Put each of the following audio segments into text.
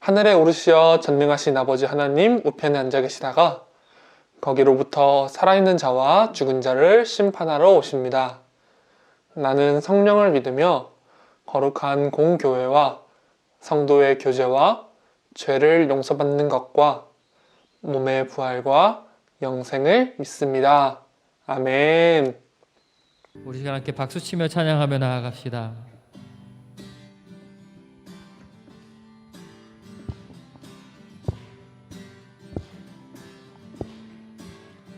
하늘에 오르시어 전능하신 아버지 하나님 우편에 앉아 계시다가 거기로부터 살아있는 자와 죽은 자를 심판하러 오십니다. 나는 성령을 믿으며 거룩한 공교회와 성도의 교제와 죄를 용서받는 것과 몸의 부활과 영생을 믿습니다. 아멘. 우리 함께 박수 치며 찬양하며 나아갑시다.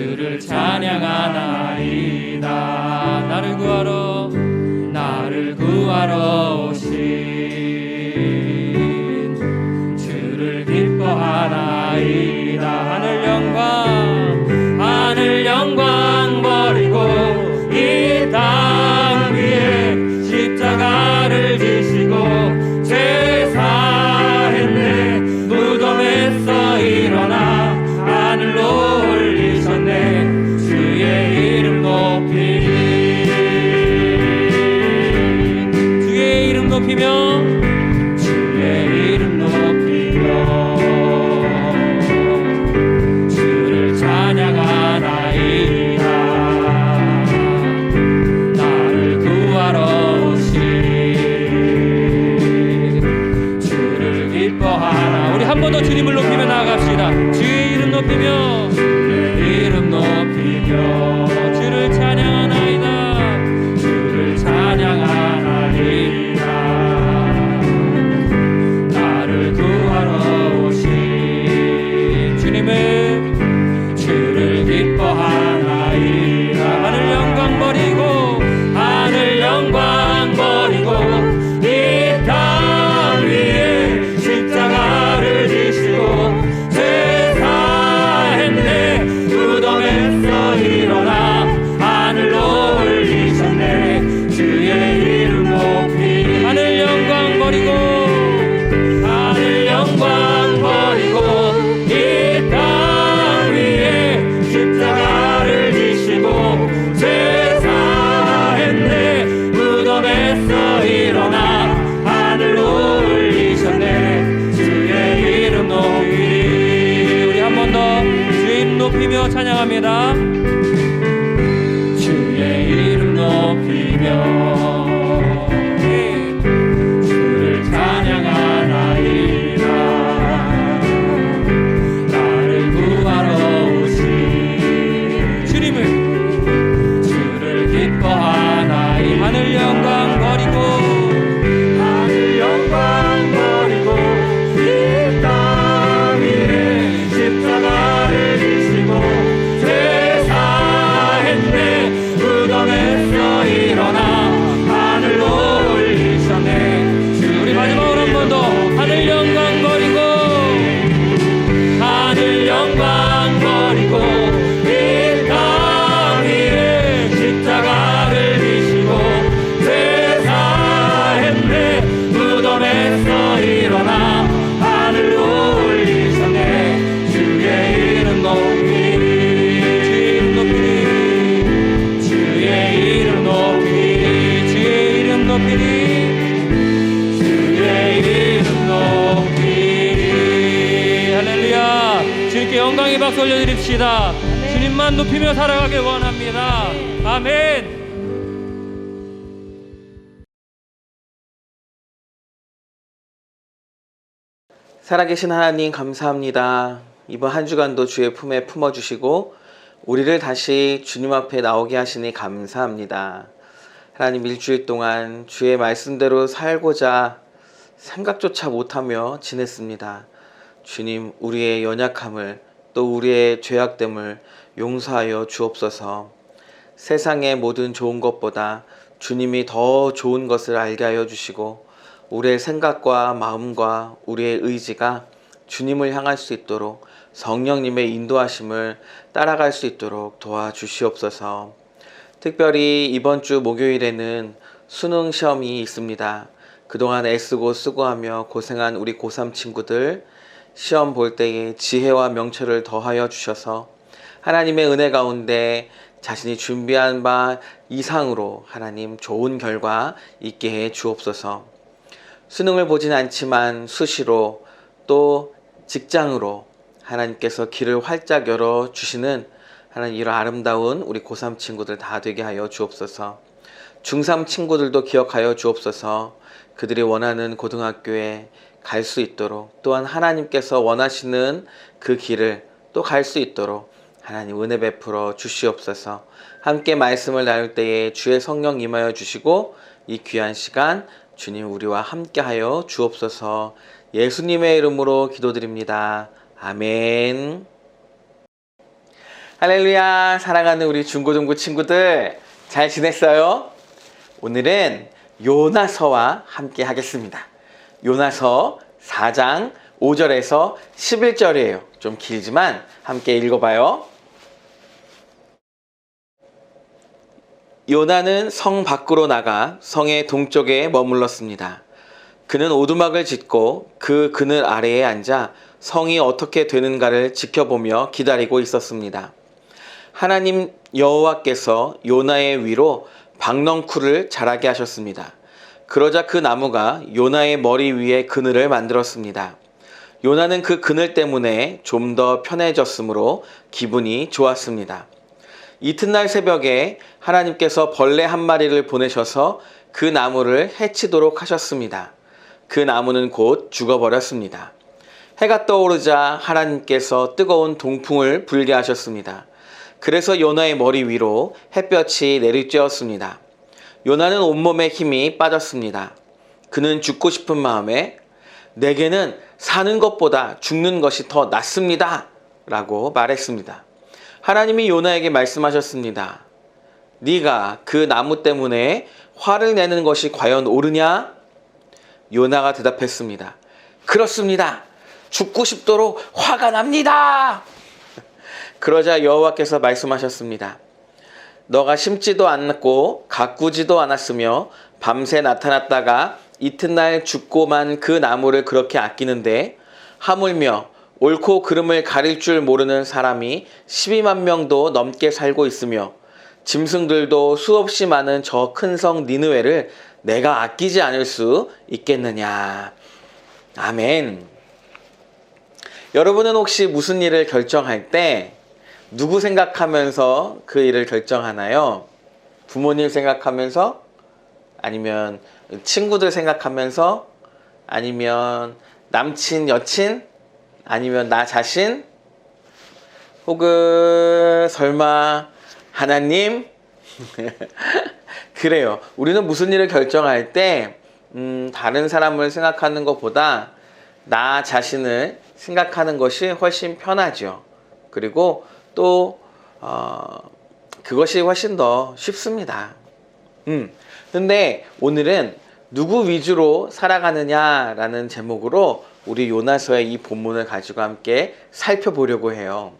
주를 찬양하나이다. 나를 구하러 나를 구하러 영광의 박수 올려드립시다 주님만 높이며 살아가길 원합니다 아멘 살아계신 하나님 감사합니다. 이번 한 주간도 주의 품에 품어주시고 우리를 다시 주님 앞에 나오게 하시니 감사합니다. 하나님 일주일 동안 주의 말씀대로 살고자 생각조차 못하며 지냈습니다. 주님, 우리의 연약함을 또 우리의 죄악됨을 용서하여 주옵소서. 세상의 모든 좋은 것보다 주님이 더 좋은 것을 알게 하여 주시고 우리의 생각과 마음과 우리의 의지가 주님을 향할 수 있도록 성령님의 인도하심을 따라갈 수 있도록 도와주시옵소서. 특별히 이번 주 목요일에는 수능 시험이 있습니다. 그동안 애쓰고 수고하며 고생한 우리 고3 친구들 시험 볼 때에 지혜와 명철을 더하여 주셔서 하나님의 은혜 가운데 자신이 준비한 바 이상으로 하나님 좋은 결과 있게 해 주옵소서. 수능을 보진 않지만 수시로 또 직장으로 하나님께서 길을 활짝 열어 주시는 하나님 이런 아름다운 우리 고3 친구들 다 되게 하여 주옵소서. 중3 친구들도 기억하여 주옵소서. 그들이 원하는 고등학교에 갈 수 있도록 또한 하나님께서 원하시는 그 길을 또 갈 수 있도록 하나님 은혜 베풀어 주시옵소서. 함께 말씀을 나눌 때에 주의 성령 임하여 주시고 이 귀한 시간 주님 우리와 함께 하여 주옵소서. 예수님의 이름으로 기도드립니다. 아멘. 할렐루야. 사랑하는 우리 중고등부 친구들 잘 지냈어요? 오늘은 요나서와 함께 하겠습니다. 요나서 4장 5절에서 11절이에요. 좀 길지만 함께 읽어봐요. 요나는 성 밖으로 나가 성의 동쪽에 머물렀습니다. 그는 오두막을 짓고 그 그늘 아래에 앉아 성이 어떻게 되는가를 지켜보며 기다리고 있었습니다. 하나님 여호와께서 요나의 위로 박넝쿨을 자라게 하셨습니다. 그러자 그 나무가 요나의 머리 위에 그늘을 만들었습니다. 요나는 그 그늘 때문에 좀 더 편해졌으므로 기분이 좋았습니다. 이튿날 새벽에 하나님께서 벌레 한 마리를 보내셔서 그 나무를 해치도록 하셨습니다. 그 나무는 곧 죽어버렸습니다. 해가 떠오르자 하나님께서 뜨거운 동풍을 불게 하셨습니다. 그래서 요나의 머리 위로 햇볕이 내리쬐었습니다. 요나는 온몸에 힘이 빠졌습니다. 그는 죽고 싶은 마음에 내게는 사는 것보다 죽는 것이 더 낫습니다. 라고 말했습니다. 하나님이 요나에게 말씀하셨습니다. 네가 그 나무 때문에 화를 내는 것이 과연 옳으냐? 요나가 대답했습니다. 그렇습니다. 죽고 싶도록 화가 납니다. 그러자 여호와께서 말씀하셨습니다. 너가 심지도 않고 가꾸지도 않았으며 밤새 나타났다가 이튿날 죽고만 그 나무를 그렇게 아끼는데 하물며 옳고 그름을 가릴 줄 모르는 사람이 12만 명도 넘게 살고 있으며 짐승들도 수없이 많은 저 큰 성 니느웨를 내가 아끼지 않을 수 있겠느냐. 아멘. 여러분은 혹시 무슨 일을 결정할 때 누구 생각하면서 그 일을 결정하나요? 부모님 생각하면서 아니면 친구들 생각하면서 아니면 남친, 여친 아니면 나 자신 혹은 설마 하나님 그래요. 우리는 무슨 일을 결정할 때 음, 다른 사람을 생각하는 것보다 나 자신을 생각하는 것이 훨씬 편하죠. 그리고 또 어, 그것이 훨씬 더 쉽습니다. 음. 근데 오늘은 누구 위주로 살아가느냐라는 제목으로 우리 요나서의 이 본문을 가지고 함께 살펴보려고 해요.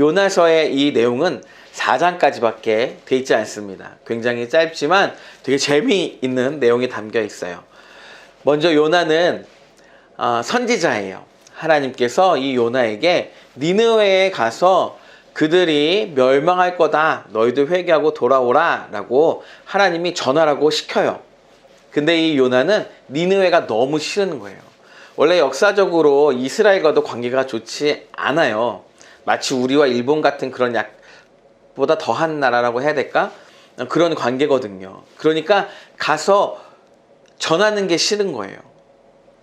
요나서의 이 내용은 4장까지밖에 돼 있지 않습니다. 굉장히 짧지만 되게 재미있는 내용이 담겨 있어요. 먼저 요나는 어, 선지자예요. 하나님께서 이 요나에게 니느웨에 가서 그들이 멸망할 거다. 너희들 회개하고 돌아오라. 라고 하나님이 전하라고 시켜요. 근데 이 요나는 니느웨가 너무 싫은 거예요. 원래 역사적으로 이스라엘과도 관계가 좋지 않아요. 마치 우리와 일본 같은 그런 약보다 더한 나라라고 해야 될까? 그런 관계거든요. 그러니까 가서 전하는 게 싫은 거예요.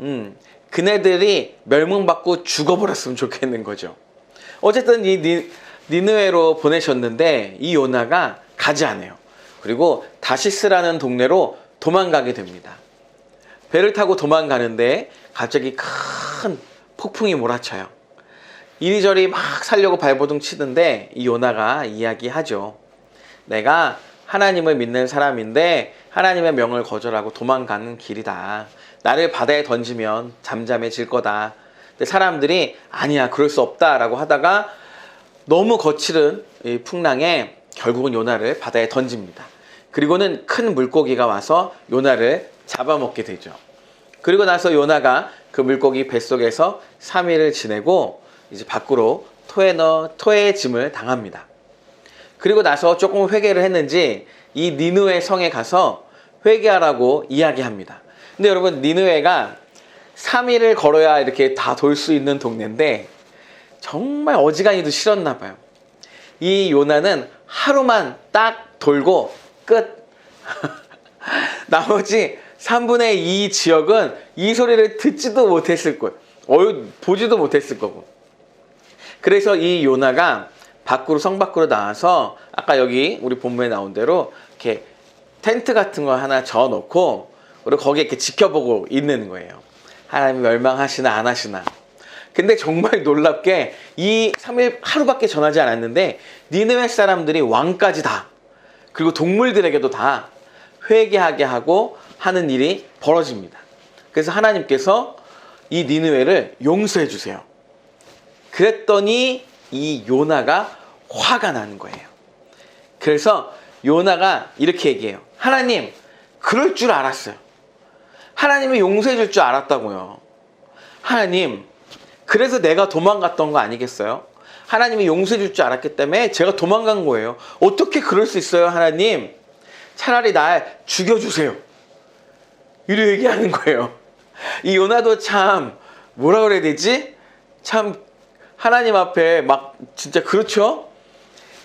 음, 그네들이 멸망받고 죽어버렸으면 좋겠는 거죠. 어쨌든 이 니, 니느웨로 보내셨는데 이 요나가 가지 않아요. 그리고 다시스라는 동네로 도망가게 됩니다. 배를 타고 도망가는데 갑자기 큰 폭풍이 몰아쳐요. 이리저리 막 살려고 발버둥 치는데 이 요나가 이야기하죠. 내가 하나님을 믿는 사람인데 하나님의 명을 거절하고 도망가는 길이다. 나를 바다에 던지면 잠잠해질 거다. 근데 사람들이 아니야 그럴 수 없다라고 하다가 너무 거칠은 이 풍랑에 결국은 요나를 바다에 던집니다. 그리고는 큰 물고기가 와서 요나를 잡아먹게 되죠. 그리고 나서 요나가 그 물고기 뱃속에서 3일을 지내고 이제 밖으로 토에 넣어 토의 짐을 당합니다. 그리고 나서 조금 회개를 했는지 이 니누의 성에 가서 회개하라고 이야기합니다. 근데 여러분 니누에가 3일을 걸어야 이렇게 다 돌 수 있는 동네인데 정말 어지간히도 싫었나 봐요. 이 요나는 하루만 딱 돌고 끝. 나머지 3분의 2 지역은 이 소리를 듣지도 못했을 거예요. 보지도 못했을 거고. 그래서 이 요나가 밖으로 성 밖으로 나와서 아까 여기 우리 본문에 나온 대로 이렇게 텐트 같은 거 하나 져 놓고 그리고 거기에 이렇게 지켜보고 있는 거예요. 하나님 멸망하시나 안 하시나. 근데 정말 놀랍게 이 3일 하루밖에 전하지 않았는데 니느웨 사람들이 왕까지 다 그리고 동물들에게도 다 회개하게 하고 하는 일이 벌어집니다. 그래서 하나님께서 이 니느웨를 용서해 주세요. 그랬더니 이 요나가 화가 나는 거예요. 그래서 요나가 이렇게 얘기해요. 하나님, 그럴 줄 알았어요. 하나님이 용서해 줄 줄 알았다고요. 하나님, 그래서 내가 도망갔던 거 아니겠어요? 하나님이 용서해 줄 줄 알았기 때문에 제가 도망간 거예요. 어떻게 그럴 수 있어요, 하나님? 차라리 날 죽여주세요. 이렇게 얘기하는 거예요. 이 요나도 참, 뭐라 그래야 되지? 참, 하나님 앞에 막, 진짜 그렇죠?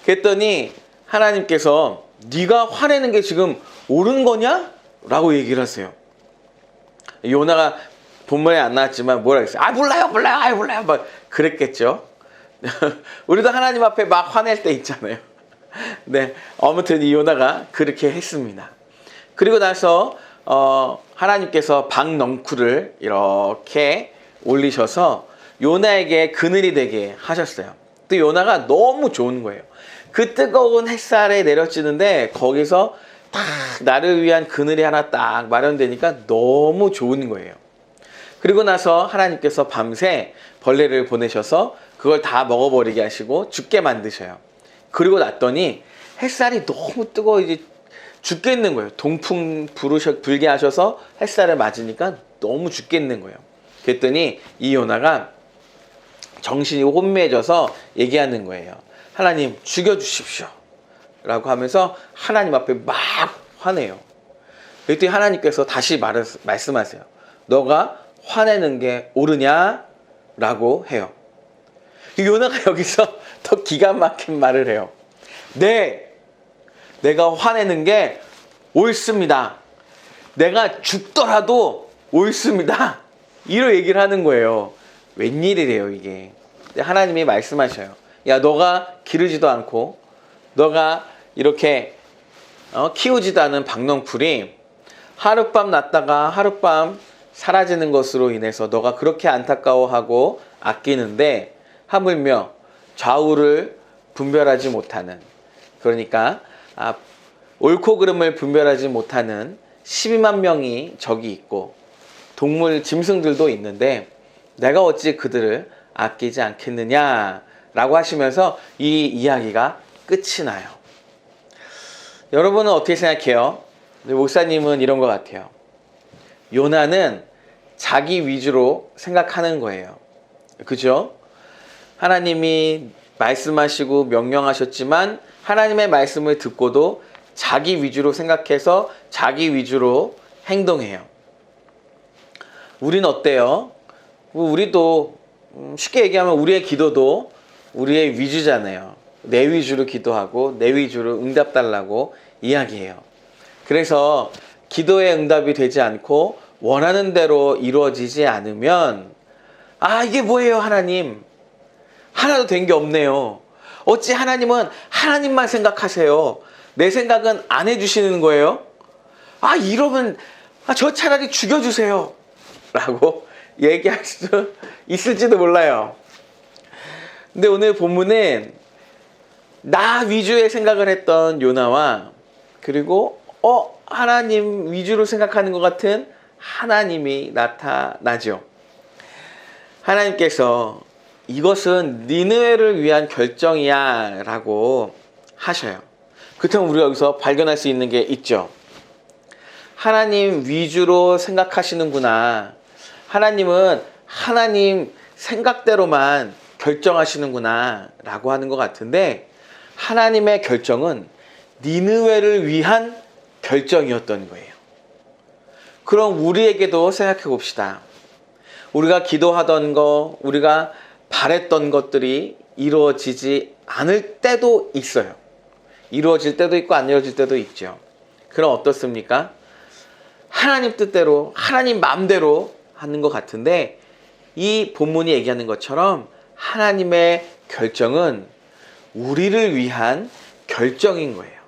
그랬더니 하나님께서 네가 화내는 게 지금 옳은 거냐? 라고 얘기를 하세요. 요나가 본문에 안 나왔지만 뭐라 그랬어요? 아 몰라요 몰라요 아 몰라요 막 그랬겠죠. 우리도 하나님 앞에 막 화낼 때 있잖아요. 네 아무튼 이 요나가 그렇게 했습니다. 그리고 나서 어, 하나님께서 박넝쿨을 이렇게 올리셔서 요나에게 그늘이 되게 하셨어요. 또 요나가 너무 좋은 거예요. 그 뜨거운 햇살에 내려지는데 거기서 딱 나를 위한 그늘이 하나 딱 마련되니까 너무 좋은 거예요. 그리고 나서 하나님께서 밤새 벌레를 보내셔서 그걸 다 먹어버리게 하시고 죽게 만드셔요. 그리고 났더니 햇살이 너무 뜨거워 이제 죽겠는 거예요. 동풍 부르셔, 불게 하셔서 햇살을 맞으니까 너무 죽겠는 거예요. 그랬더니 이 요나가 정신이 혼미해져서 얘기하는 거예요. 하나님 죽여 주십시오. 라고 하면서 하나님 앞에 막 화내요. 그랬더니 하나님께서 다시 말, 말씀하세요. 너가 화내는 게 옳으냐? 라고 해요. 요나가 여기서 더 기가 막힌 말을 해요. 네, 내가 화내는 게 옳습니다. 내가 죽더라도 옳습니다. 이런 얘기를 하는 거예요. 웬일이래요, 이게. 하나님이 말씀하셔요. 야, 너가 기르지도 않고, 너가 이렇게 어, 키우지도 않은 박넝풀이 하룻밤 났다가 하룻밤 사라지는 것으로 인해서 너가 그렇게 안타까워하고 아끼는데 하물며 좌우를 분별하지 못하는 그러니까 아, 옳고 그름을 분별하지 못하는 12만 명이 저기 있고 동물 짐승들도 있는데 내가 어찌 그들을 아끼지 않겠느냐라고 하시면서 이 이야기가 끝이 나요. 여러분은 어떻게 생각해요? 목사님은 이런 것 같아요. 요나는 자기 위주로 생각하는 거예요. 그죠? 하나님이 말씀하시고 명령하셨지만 하나님의 말씀을 듣고도 자기 위주로 생각해서 자기 위주로 행동해요. 우리는 어때요? 우리도 음, 쉽게 얘기하면 우리의 기도도 우리의 위주잖아요. 내 위주로 기도하고 내 위주로 응답 달라고 이야기해요. 그래서 기도의 응답이 되지 않고 원하는 대로 이루어지지 않으면 아 이게 뭐예요 하나님 하나도 된 게 없네요 어찌 하나님은 하나님만 생각하세요? 내 생각은 안 해주시는 거예요? 아, 이러면, 아, 저 차라리 죽여주세요. 라고 얘기할 수 있을지도 몰라요. 근데 오늘 본문은 나 위주의 생각을 했던 요나와 그리고 어 하나님 위주로 생각하는 것 같은 하나님이 나타나죠. 하나님께서 이것은 니느웨를 위한 결정이야 라고 하셔요. 그렇다면 우리가 여기서 발견할 수 있는 게 있죠. 하나님 위주로 생각하시는구나. 하나님은 하나님 생각대로만 결정하시는구나 라고 하는 것 같은데 하나님의 결정은 니느웨를 위한 결정이었던 거예요. 그럼 우리에게도 생각해 봅시다. 우리가 기도하던 거, 우리가 바랬던 것들이 이루어지지 않을 때도 있어요. 이루어질 때도 있고 안 이루어질 때도 있죠. 그럼 어떻습니까? 하나님 뜻대로, 하나님 마음대로 하는 것 같은데 이 본문이 얘기하는 것처럼 하나님의 결정은 우리를 위한 결정인 거예요.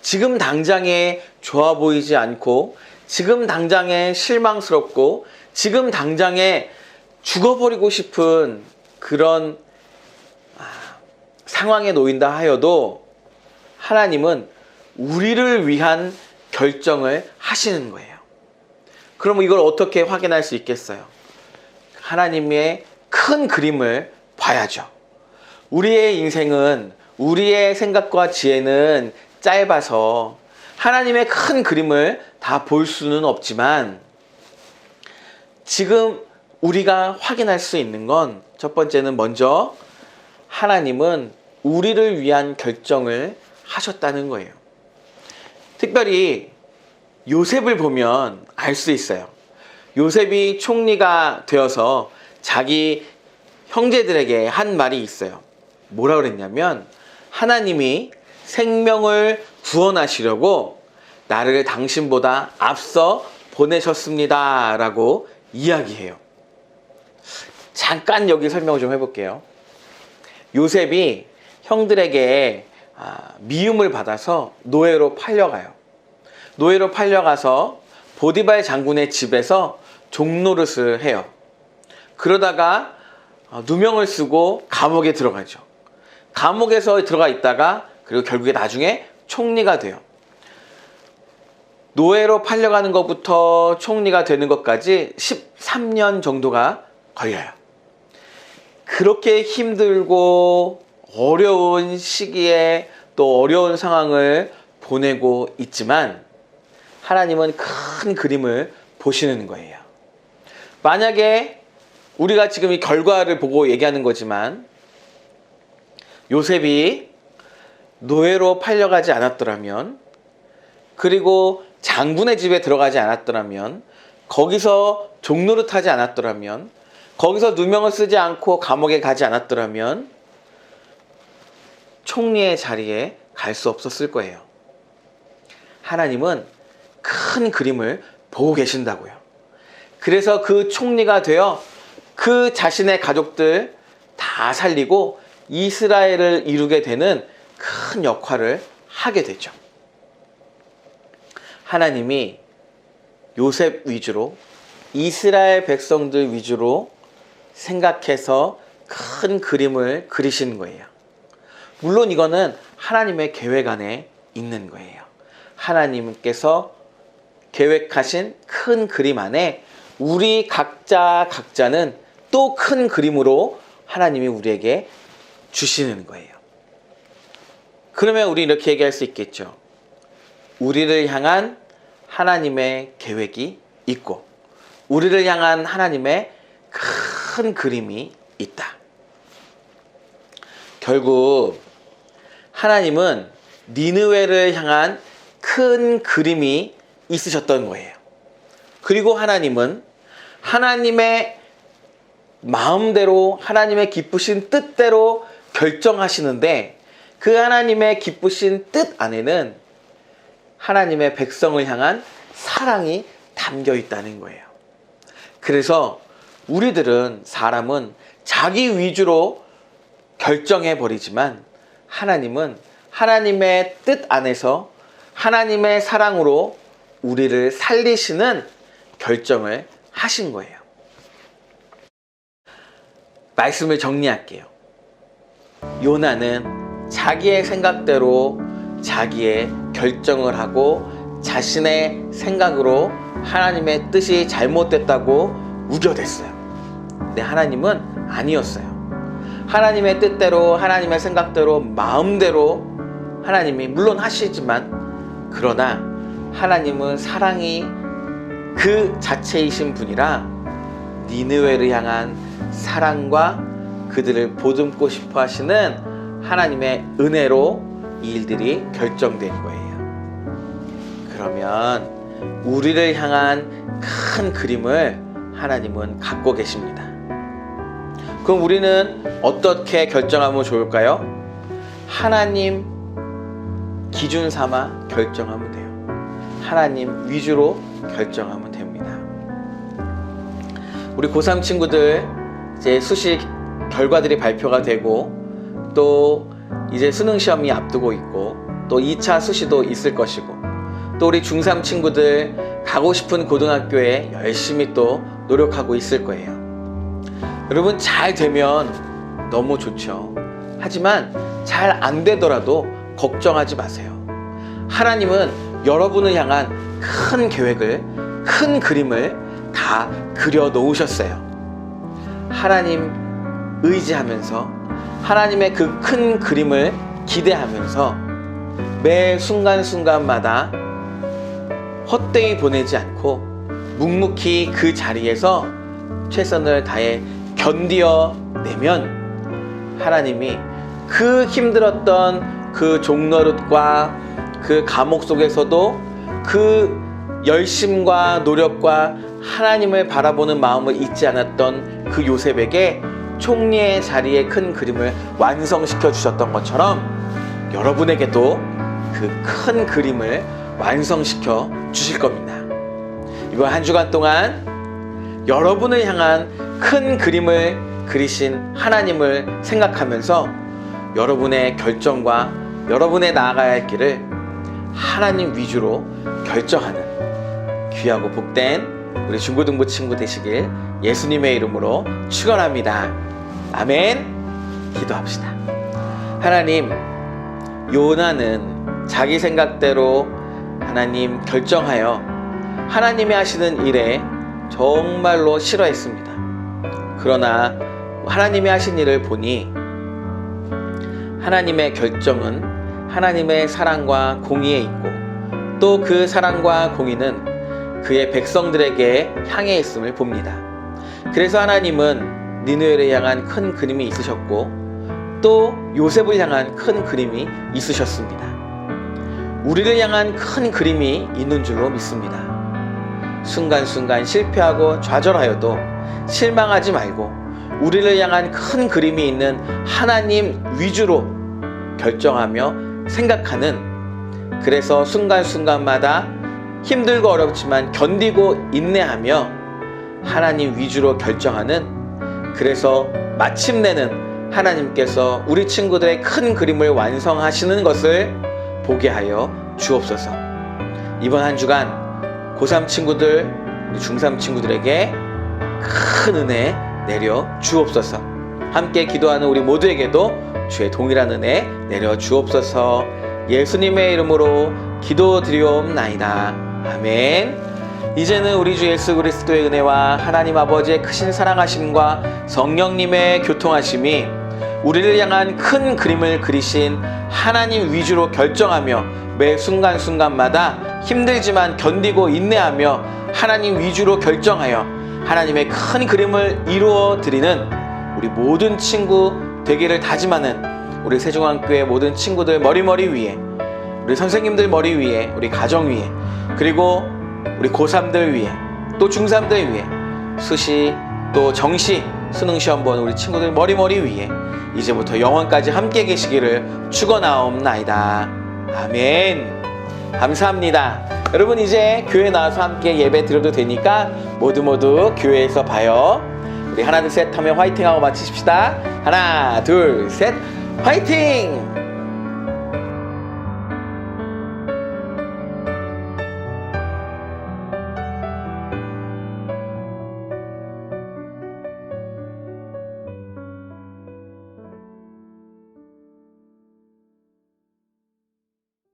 지금 당장에 좋아 보이지 않고, 지금 당장에 실망스럽고, 지금 당장에 죽어버리고 싶은 그런 아, 상황에 놓인다 하여도 하나님은 우리를 위한 결정을 하시는 거예요. 그럼 이걸 어떻게 확인할 수 있겠어요? 하나님의 큰 그림을 봐야죠. 우리의 인생은 우리의 생각과 지혜는 짧아서 하나님의 큰 그림을 다 볼 수는 없지만 지금 우리가 확인할 수 있는 건 첫 번째는 먼저 하나님은 우리를 위한 결정을 하셨다는 거예요. 특별히 요셉을 보면 알 수 있어요. 요셉이 총리가 되어서 자기 형제들에게 한 말이 있어요. 뭐라 그랬냐면 하나님이 생명을 구원하시려고 나를 당신보다 앞서 보내셨습니다. 라고 이야기해요. 잠깐 여기 설명을 좀 해볼게요. 요셉이 형들에게 아, 미움을 받아서 노예로 팔려가요. 노예로 팔려가서 보디발 장군의 집에서 종노릇을 해요. 그러다가 어, 누명을 쓰고 감옥에 들어가죠. 감옥에서 들어가 있다가 그리고 결국에 나중에 총리가 돼요. 노예로 팔려가는 것부터 총리가 되는 것까지 13년 정도가 걸려요. 그렇게 힘들고 어려운 시기에 또 어려운 상황을 보내고 있지만 하나님은 큰 그림을 보시는 거예요. 만약에 우리가 지금 이 결과를 보고 얘기하는 거지만 요셉이 노예로 팔려가지 않았더라면 그리고 장군의 집에 들어가지 않았더라면 거기서 종노릇 하지 않았더라면 거기서 누명을 쓰지 않고 감옥에 가지 않았더라면 총리의 자리에 갈 수 없었을 거예요. 하나님은 큰 그림을 보고 계신다고요. 그래서 그 총리가 되어 그 자신의 가족들 다 살리고 이스라엘을 이루게 되는 큰 역할을 하게 되죠. 하나님이 요셉 위주로 이스라엘 백성들 위주로 생각해서 큰 그림을 그리신 거예요. 물론 이거는 하나님의 계획 안에 있는 거예요. 하나님께서 계획하신 큰 그림 안에 우리 각자 각자는 또 큰 그림으로 하나님이 우리에게 주시는 거예요. 그러면 우리 이렇게 얘기할 수 있겠죠. 우리를 향한 하나님의 계획이 있고, 우리를 향한 하나님의 큰 그림이 있다. 결국 하나님은 니느웨를 향한 큰 그림이 있으셨던 거예요. 그리고 하나님은 하나님의 마음대로 하나님의 기쁘신 뜻대로 결정하시는데 그 하나님의 기쁘신 뜻 안에는 하나님의 백성을 향한 사랑이 담겨 있다는 거예요. 그래서 우리들은 사람은 자기 위주로 결정해 버리지만 하나님은 하나님의 뜻 안에서 하나님의 사랑으로 우리를 살리시는 결정을 하신 거예요. 말씀을 정리할게요. 요나는 자기의 생각대로 자기의 결정을 하고 자신의 생각으로 하나님의 뜻이 잘못됐다고 우겨댔어요. 근데 하나님은 아니었어요. 하나님의 뜻대로 하나님의 생각대로 마음대로 하나님이 물론 하시지만 그러나 하나님은 사랑이 그 자체이신 분이라 니느웨를 향한 사랑과 그들을 보듬고 싶어 하시는 하나님의 은혜로 이 일들이 결정된 거예요. 그러면 우리를 향한 큰 그림을 하나님은 갖고 계십니다. 그럼 우리는 어떻게 결정하면 좋을까요? 하나님 기준 삼아 결정하면 돼요. 하나님 위주로 결정하면 됩니다. 우리 고3 친구들 이제 수시 결과들이 발표가 되고 또 이제 수능 시험이 앞두고 있고 또 2차 수시도 있을 것이고 또 우리 중3 친구들 가고 싶은 고등학교에 열심히 또 노력하고 있을 거예요. 여러분 잘 되면 너무 좋죠. 하지만 잘 안 되더라도 걱정하지 마세요. 하나님은 여러분을 향한 큰 계획을, 큰 그림을 다 그려 놓으셨어요. 하나님 의지하면서 하나님의 그 큰 그림을 기대하면서 매 순간순간마다 헛되이 보내지 않고 묵묵히 그 자리에서 최선을 다해 견디어 내면 하나님이 그 힘들었던 그 종노릇과 그 감옥 속에서도 그 열심과 노력과 하나님을 바라보는 마음을 잊지 않았던 그 요셉에게 총리의 자리에 큰 그림을 완성시켜 주셨던 것처럼 여러분에게도 그 큰 그림을 완성시켜 주실 겁니다. 이번 한 주간 동안 여러분을 향한 큰 그림을 그리신 하나님을 생각하면서 여러분의 결정과 여러분의 나아가야 할 길을 하나님 위주로 결정하는 귀하고 복된 우리 중고등부 친구 되시길 예수님의 이름으로 축원합니다. 아멘. 기도합시다. 하나님, 요나는 자기 생각대로 하나님 결정하여 하나님이 하시는 일에 정말로 싫어했습니다. 그러나 하나님이 하신 일을 보니 하나님의 결정은 하나님의 사랑과 공의에 있고 또 그 사랑과 공의는 그의 백성들에게 향해 있음을 봅니다. 그래서 하나님은 니누엘을 향한 큰 그림이 있으셨고 또 요셉을 향한 큰 그림이 있으셨습니다. 우리를 향한 큰 그림이 있는 줄로 믿습니다. 순간순간 실패하고 좌절하여도 실망하지 말고 우리를 향한 큰 그림이 있는 하나님 위주로 결정하며 생각하는 그래서 순간순간마다 힘들고 어렵지만 견디고 인내하며 하나님 위주로 결정하는 그래서 마침내는 하나님께서 우리 친구들의 큰 그림을 완성하시는 것을 보게 하여 주옵소서. 이번 한 주간 고3 친구들, 우리 중3 친구들에게 큰 은혜 내려 주옵소서. 함께 기도하는 우리 모두에게도 주의 동일한 은혜 내려 주옵소서. 예수님의 이름으로 기도드리옵나이다. 아멘. 이제는 우리 주 예수 그리스도의 은혜와 하나님 아버지의 크신 사랑하심과 성령님의 교통하심이 우리를 향한 큰 그림을 그리신 하나님 위주로 결정하며 매 순간순간마다 힘들지만 견디고 인내하며 하나님 위주로 결정하여 하나님의 큰 그림을 이루어 드리는 우리 모든 친구 되기를 다짐하는 우리 세종학교의 모든 친구들 머리머리 위에 우리 선생님들 머리 위에 우리 가정 위에 그리고 우리 고3들 위에 또 중3들 위에 수시 또 정시 수능 시험 본 우리 친구들 머리머리 위에 이제부터 영원까지 함께 계시기를 축원하옵나이다. 아멘. 감사합니다. 여러분 이제 교회 나와서 함께 예배 드려도 되니까 모두 모두 교회에서 봐요. 우리 하나 둘 셋 하면 화이팅하고 마치십시다. 하나, 둘, 셋, 화이팅!